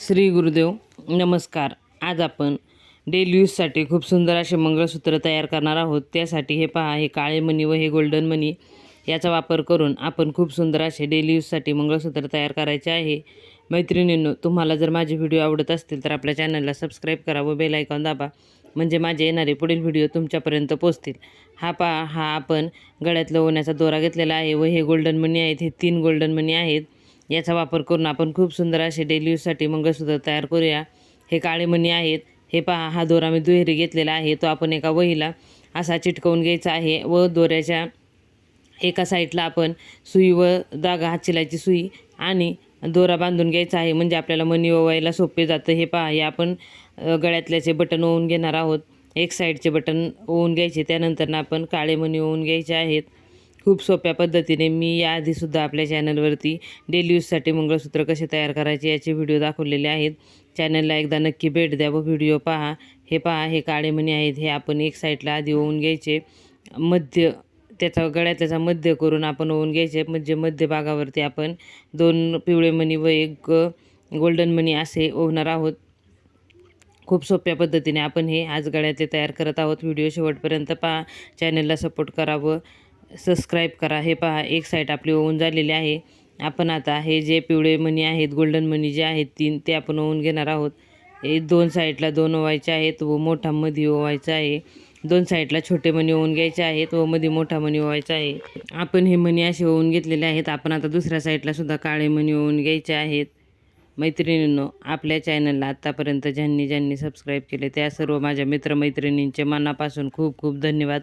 श्री गुरुदेव नमस्कार. आज आपण डेली यूजसाठी खूप सुंदर असे मंगळसूत्र तयार करणार आहोत. त्यासाठी हे पहा हे काळे मणी व हे गोल्डन मणी याचा वापर करून आपण खूप सुंदर असे डेली यूजसाठी मंगळसूत्र तयार करायचे आहे. मैत्रिणींनो तुम्हाला जर माझे व्हिडिओ आवडत असतील तर आपल्या चॅनलला सबस्क्राईब करा व बेल आयकॉन दाबा. म्हणजे माझे येणारे पुढील व्हिडिओ तुमच्यापर्यंत पोहोचतील. हा पहा हा आपण गळ्यात लवण्याचा दोरा घेतलेला आहे व हे गोल्डन मणी आहेत. हे तीन गोल्डन मणी आहेत. याचा वापर करून आपण खूप सुंदर असे डेली यूजसाठी मंगळसूत्र तयार करूया. हे काळे मणी आहेत. हे पहा हा दोरा मी दुहेरी घेतलेला आहे. तो आपण एका वहीला असा चिटकवून घ्यायचा आहे व दोऱ्याच्या एका साईडला आपण सुई व दागा हातचिलाची सुई आणि दोरा बांधून घ्यायचा आहे. म्हणजे आपल्याला मणी ओवायला सोपे जातं. हे पहा हे आपण गळ्यातल्याचे बटन ओवून घेणार आहोत. एक साईडचे बटन ओवून घ्यायचे. त्यानंतर आपण काळे मणी ओवून घ्यायचे आहेत. खूप सोप्या पद्धतीने मी याआधीसुद्धा आपल्या चॅनलवरती डेली यूजसाठी मंगळसूत्र कसे तयार करायचे याचे व्हिडिओ दाखवलेले आहेत. चॅनलला एकदा नक्की भेट द्या व व्हिडिओ पहा. हे पहा हे काळे मणी आहेत हे आपण एक साईडला आधी ओवून घ्यायचे. मध्य त्याचा गळ्यात त्याचा मध्य करून आपण ओवून घ्यायचे. म्हणजे मध्य भागावरती आपण दोन पिवळे मणी व एक गोल्डन मणी असे ओवणार आहोत. खूप सोप्या पद्धतीने आपण हे आज गळ्यातले तयार करत आहोत. व्हिडिओ शेवटपर्यंत पहा. चॅनलला सपोर्ट करावं सबस्क्राईब करा. हे पहा एक साईड आपली ओवून झालेली आहे. आपण आता हे जे पिवळे मणी आहेत गोल्डन मणी जे आहेत तीन ते आपण ओवून घेणार आहोत. हे दोन साईडला दोन ओवायचे आहेत व मोठा मधी ओवायचा आहे. दोन साईडला छोटे मणी ओवून घ्यायचे आहेत व मध्ये मोठा मणी ओवायचा आहे. आपण हे मणी असे ओवून घेतलेले आहेत. आपण आता दुसऱ्या साईडला सुद्धा काळे मणी ओवून घ्यायचे आहेत. मैत्रिणींनो आपल्या चॅनलला आत्तापर्यंत ज्यांनी ज्यांनी सबस्क्राईब केले त्या सर्व माझ्या मित्रमैत्रिणींचे मनापासून खूप खूप धन्यवाद.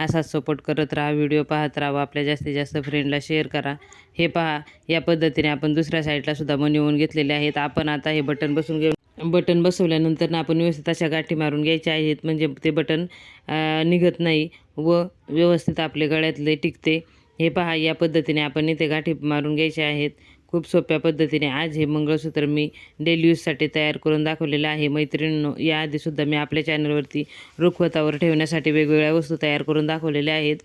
असाच सपोर्ट करत राहा व्हिडिओ पाहत राहा आपल्या जास्तीत जास्त फ्रेंडला शेअर करा. हे पहा या पद्धतीने आपण दुसऱ्या साईडला सुद्धा होऊन घेतलेले आहेत. आपण आता हे बटन बसून घेऊन बटन बसवल्यानंतर ना आपण व्यवस्थित अशा गाठी मारून घ्यायच्या आहेत. म्हणजे ते बटन निघत नाही व व्यवस्थित आपले गळ्यातले टिकते. हे पहा या पद्धतीने आपण इथे गाठी मारून घ्यायचे आहेत. खूप सोप्या पद्धतीने आज हे मंगळसूत्र मी डेली यूजसाठी तयार करून दाखवलेलं आहे. मैत्रिणींनो याआधीसुद्धा मी आपल्या चॅनलवरती रुखवतावर ठेवण्यासाठी वेगवेगळ्या वस्तू तयार करून दाखवलेल्या आहेत.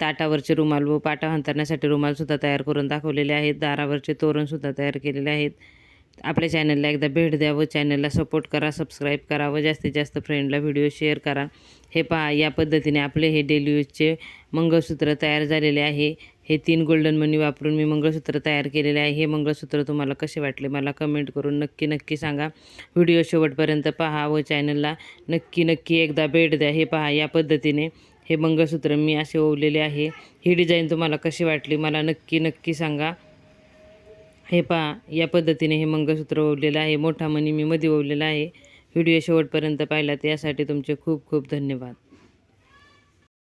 ताटावरचे रुमाल व पाटा हंतरण्यासाठी रुमालसुद्धा तयार करून दाखवलेले आहेत. दारावरचे तोरणसुद्धा तयार केलेले आहेत. आपल्या चॅनलला एकदा भेट द्या व चॅनलला सपोर्ट करा सबस्क्राईब करा व जास्तीत जास्त फ्रेंडला व्हिडिओ शेअर करा. हे पहा या पद्धतीने आपले हे डेली यूजचे मंगळसूत्र तयार झालेले आहे. हे तीन गोल्डन मनी वापरून मी मंगळसूत्र तयार केलेले आहे. हे मंगळसूत्र तुम्हाला कसे वाटले मला कमेंट करून नक्की नक्की सांगा. व्हिडिओ शेवटपर्यंत पहा व चॅनलला नक्की नक्की एकदा भेट द्या. हे पहा या पद्धतीने हे मंगळसूत्र मी असे ओवलेले आहे. ही डिझाईन तुम्हाला कशी वाटली मला नक्की नक्की सांगा. हे पहा या पद्धतीने हे मंगळसूत्र ओवलेलं आहे मोठा मणी मी मध्ये ओवलेला आहे. व्हिडिओ शेवटपर्यंत पाहिला त्यासाठी तुमचे खूप खूप धन्यवाद.